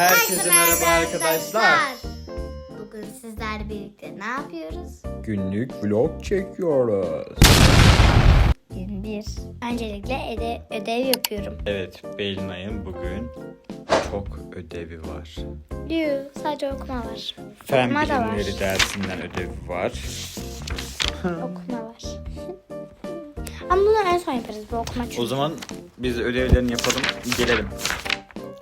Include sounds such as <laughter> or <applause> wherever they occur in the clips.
Herkese merhaba arkadaşlar. Bugün sizlerle birlikte ne yapıyoruz? Günlük vlog çekiyoruz. Gün bir. Öncelikle öde- ödev yapıyorum. Evet, Belinay'ın bugün çok ödevi var. Diyor, sadece okuma var. Fen okuma da var. bilimleri dersinden ödevi var. <laughs> Okuma var. Ama bunu en son yaparız bu okuma çünkü. O zaman biz ödevlerini yapalım, gelelim.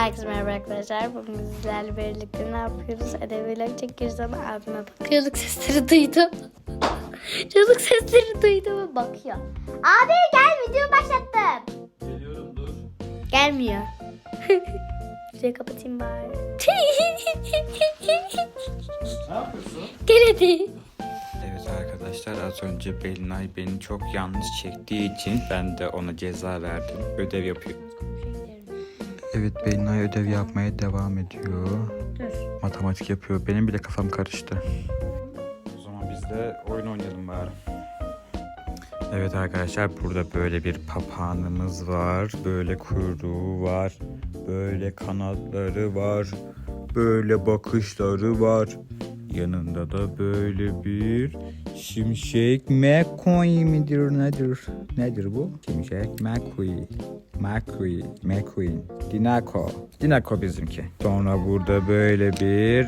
Herkese merhaba arkadaşlar. Bugün sizlerle birlikte ne yapıyoruz? Ödeviyle çekiyoruz ama abime bakıyor. Çığlık sesleri duydum. <laughs> Çığlık sesleri duydum ve bakıyor. Abi gel video başlattım. Geliyorum dur. Gelmiyor. <laughs> Şurayı kapatayım bari. Ne yapıyorsun? Gel hadi. Evet arkadaşlar az önce Belinay beni çok yanlış çektiği için ben de ona ceza verdim. Ödev yapıyor. Evet Belinay ödev yapmaya devam ediyor. Dur. Matematik yapıyor. Benim bile kafam karıştı. O zaman biz de oyun oynayalım bari. Evet arkadaşlar burada böyle bir papağanımız var. Böyle kuyruğu var. Böyle kanatları var. Böyle bakışları var. Yanında da böyle bir şimşek McQueen midir nedir? Nedir bu? Şimşek McQueen. McQueen. McQueen. Dinako. Dinako bizimki. Sonra burada böyle bir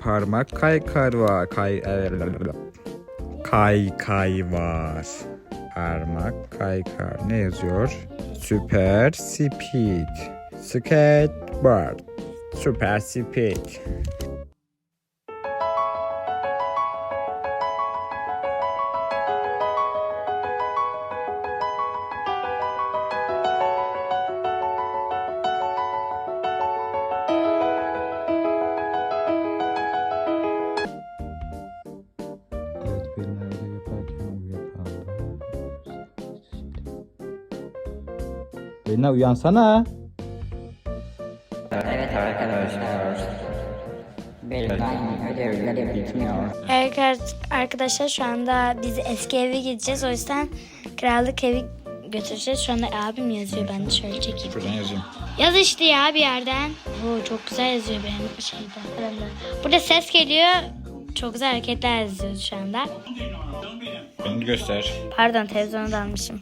parmak kaykar var. Kay Kay kay var. Parmak kaykar. Ne yazıyor? Süper speed. Skateboard. Süper speed. Öyle yaparken uyuyakaldım. Belina uyansana. Evet arkadaşlar. Benim ödevleri bitmiyor. Evet ar- arkadaşlar şu anda biz eski eve gideceğiz. O yüzden krallık evi götüreceğiz. Şu anda abim yazıyor. Ben de şöyle çekeyim. Şuradan yazayım. Yaz işte ya bir yerden. Oo, çok güzel yazıyor benim şeyde. Burada ses geliyor. Çok güzel hareketler yazıyor şu anda. Beni göster. Pardon televizyonu da almışım.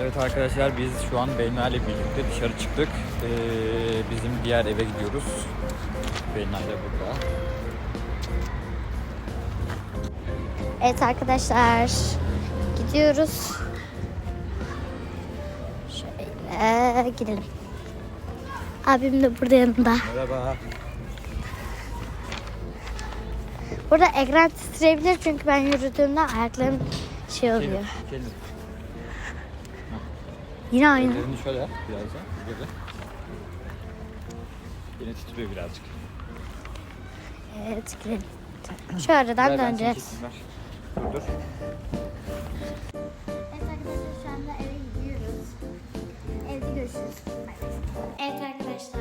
Evet arkadaşlar biz şu an Belina ile birlikte dışarı çıktık. Ee, bizim diğer eve gidiyoruz. Belina ile burada. Evet arkadaşlar gidiyoruz. Şöyle gidelim. Abim de burada yanımda. Merhaba. Burada ekran titreyebilir çünkü ben yürüdüğümde ayaklarım şey oluyor. Gelin. Yine aynı. Ellerini şöyle yap biraz da. Böyle. Yine titriyor birazcık. Evet gidelim. Şu aradan Ver, ben seni döneceğiz. Dur dur. Evet arkadaşlar.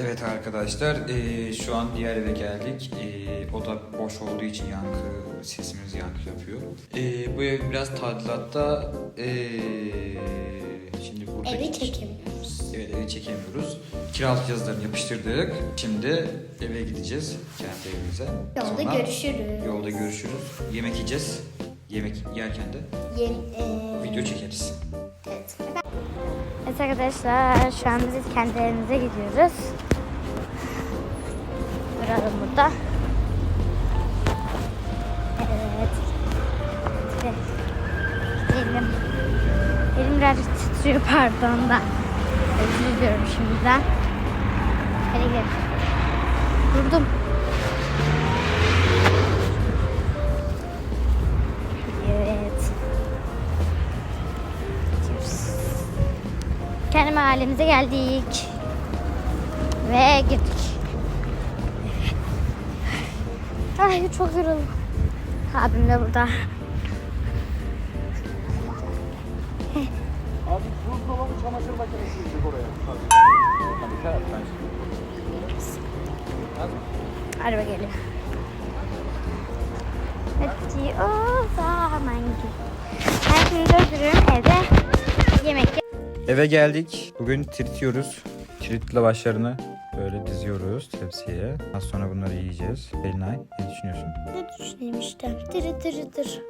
Evet arkadaşlar eee, şu an diğer eve geldik. Eee, o da boş olduğu için yankı sesimiz yankı yapıyor. Eee, bu ev biraz tadilatta. Eee, şimdi burada Evi çekemiyoruz. Evet evi çekemiyoruz. Kiralık yazılarını yapıştırdık. Şimdi eve gideceğiz kendi evimize. Yolda Sonra görüşürüz. Yolda görüşürüz. Yemek yiyeceğiz. Yemek yerken de Yeni, e, video çekeriz. Evet. Arkadaşlar şu an biz kendi evimize gidiyoruz. Duralım burada. Evet. Evet. Elim. Birazcık titriyor pardon da. Özür diliyorum şimdiden. Hadi gel. Durdum. Kendi mahallemize geldik. Ve girdik. Ay çok yoruldum. Abim de burada. Abi buzdolabı çamaşır makinesi gidecek oraya. Araba geliyor. Hadi o zaman git. Ben şimdi durduruyorum evde yemek Eve geldik. Bugün trit yiyoruz. Trit lavaşlarını böyle diziyoruz tepsiye. Az sonra bunları yiyeceğiz. Belinay ne düşünüyorsun? Ne düşüneyim işte. Dırı dırı dır.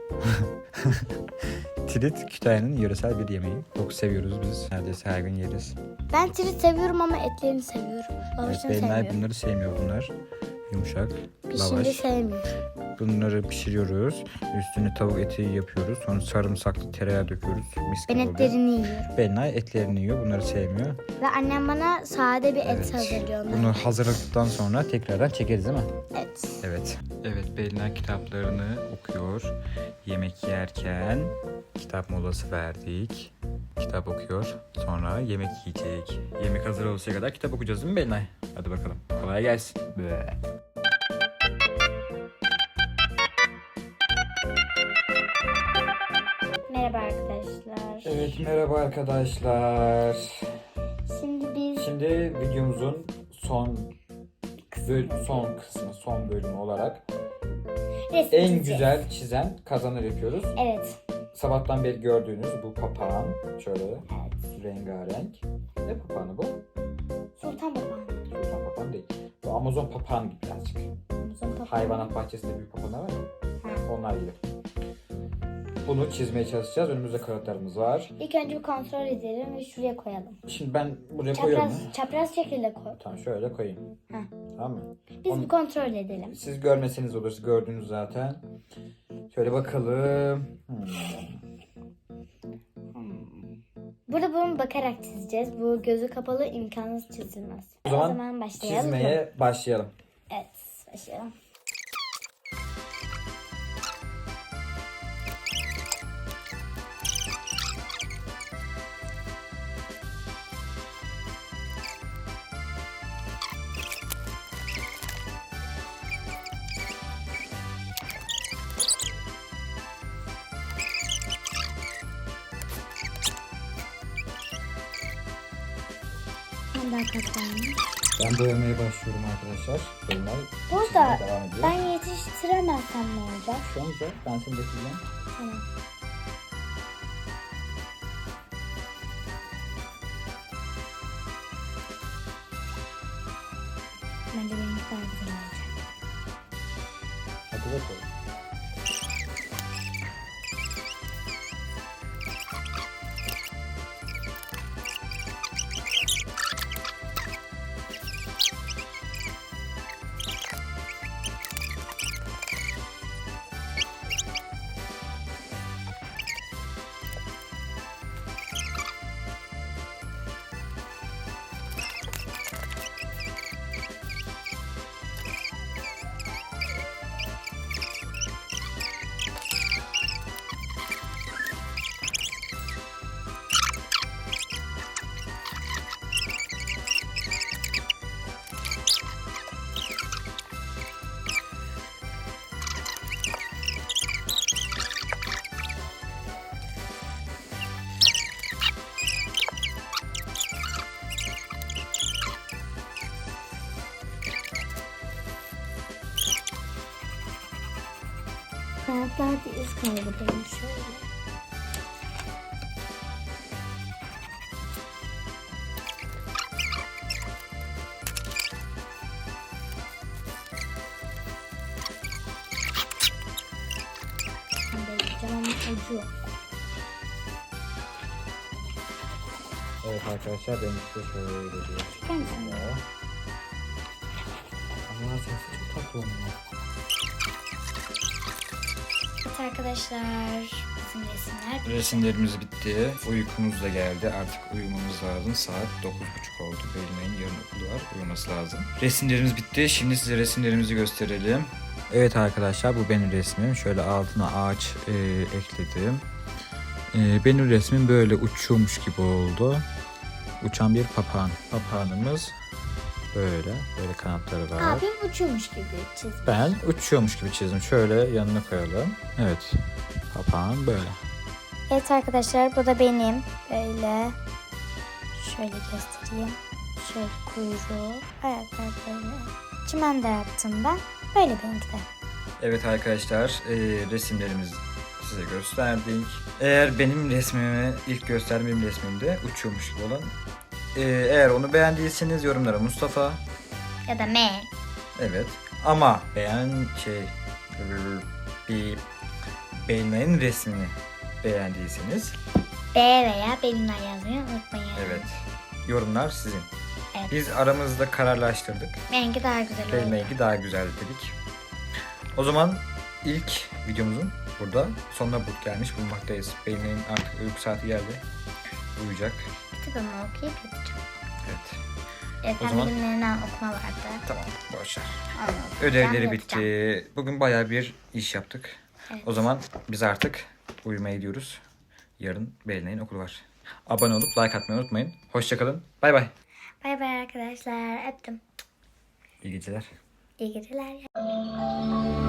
Trit Kütahya'nın yöresel bir yemeği. Çok seviyoruz biz. Neredeyse her gün yeriz. Ben trit seviyorum ama etlerini seviyorum. Evet, Lavaşını Belinay sevmiyorum. bunları sevmiyor bunlar. Yumuşak. Pişince Lavaş. sevmiyorum. Bunları pişiriyoruz. Üstüne tavuk eti yapıyoruz. Sonra sarımsaklı tereyağı döküyoruz. Mis Ben gibi oluyor. etlerini yiyorum. Belinay etlerini yiyor. Bunları sevmiyor. Ve annem bana sade bir et hazırlıyor. ondan. Bunu hazırladıktan sonra tekrardan çekeriz değil mi? Evet. Evet. Evet Belinay kitaplarını okuyor. Yemek yerken kitap molası verdik. Kitap okuyor. Sonra yemek yiyecek. Yemek hazır oluşa kadar kitap okuyacağız değil mi Belinay? Hadi bakalım. Kolay gelsin. Be. Evet merhaba arkadaşlar. Şimdi biz Şimdi videomuzun son böl- son kısmı, son bölümü olarak resim en çizeceğiz. güzel çizen kazanır yapıyoruz. Evet. Sabahtan beri gördüğünüz bu papağan şöyle Evet. rengarenk. Ne papağanı bu? Sultan Babam. Sultan papağan değil. Bu Amazon papağan gibi birazcık. Sultan Babam. Hayvanat bahçesinde büyük papağanlar var ya. Ha. Onlar gibi. Bunu çizmeye çalışacağız. Önümüzde kağıtlarımız var. İlk önce bir kontrol edelim ve şuraya koyalım. Şimdi ben buraya koyuyorum. Çapraz, çapraz şekilde koy. Tamam şöyle koyayım. Heh. Tamam mı? Biz Onu- bir kontrol edelim. Siz görmeseniz olur. Siz gördünüz zaten. Şöyle bakalım. Hmm. Burada bunu bakarak çizeceğiz. Bu gözü kapalı imkansız çizilmez. O zaman başlayalım. mı? Çizmeye başlayalım. Evet başlayalım. Daha katlanayım. Ben boyamaya başlıyorum arkadaşlar. Belinay Burada ben yetiştiremezsem ne olacak? Şu an güzel. Ben seni bekleyeceğim. Tamam. Bence benimki daha güzel olacak. Hadi bakalım. Kanatlarda iz kaldı benim şöyle. Ucu. Evet arkadaşlar benim işte şöyle? Ya. Ama sesi çok tatlı olmuş. Evet arkadaşlar resimler Resimlerimiz bitti. Uykumuz da geldi. Artık uyumamız lazım. Saat 9.30 oldu. Belinay'ın yarın okulu var. Uyuması lazım. Resimlerimiz bitti. Şimdi size resimlerimizi gösterelim. Evet arkadaşlar bu benim resmim. Şöyle altına ağaç e, ekledim. E, benim resmim böyle uçuyormuş gibi oldu. Uçan bir papağan. Papağanımız böyle. Böyle kanatları var. abim uçuyormuş gibi çizmiş. Ben uçuyormuş gibi çizdim. Şöyle yanına koyalım. Evet. Papağan böyle. Evet arkadaşlar bu da benim. Böyle şöyle göstereyim. Şöyle kuyruğu, ayaklar böyle. Çimen de yaptım ben. Böyle benimki de. Evet arkadaşlar e, resimlerimiz size gösterdik. Eğer benim resmimi ilk gösterdiğim resmimde uçuyormuş gibi olan ee, eğer onu beğendiyseniz yorumlara Mustafa Ya da M. evet ama beğen şey bir beğenmenin resmini beğendiyseniz B veya benimle yazmayı unutmayın. evet yorumlar sizin. Evet. Biz aramızda kararlaştırdık. Benimki daha güzel oldu. Benimki daha güzel dedik. O zaman ilk videomuzun burada sonuna bu gelmiş bulunmaktayız. Beynin artık uyku saati geldi. Uyuyacak. Kitabımı okuyup yatacağım. Evet. Efendim zaman- bilimlerinden okuma vardı. Tamam. Boşver. Ödevleri bitti. Bugün bayağı bir iş yaptık. Evet. O zaman biz artık uyumaya gidiyoruz. Yarın Belinay'ın okulu var. Abone olup like atmayı unutmayın. Hoşçakalın. Bay bay. Bay bay arkadaşlar. Öptüm. İyi geceler. İyi geceler.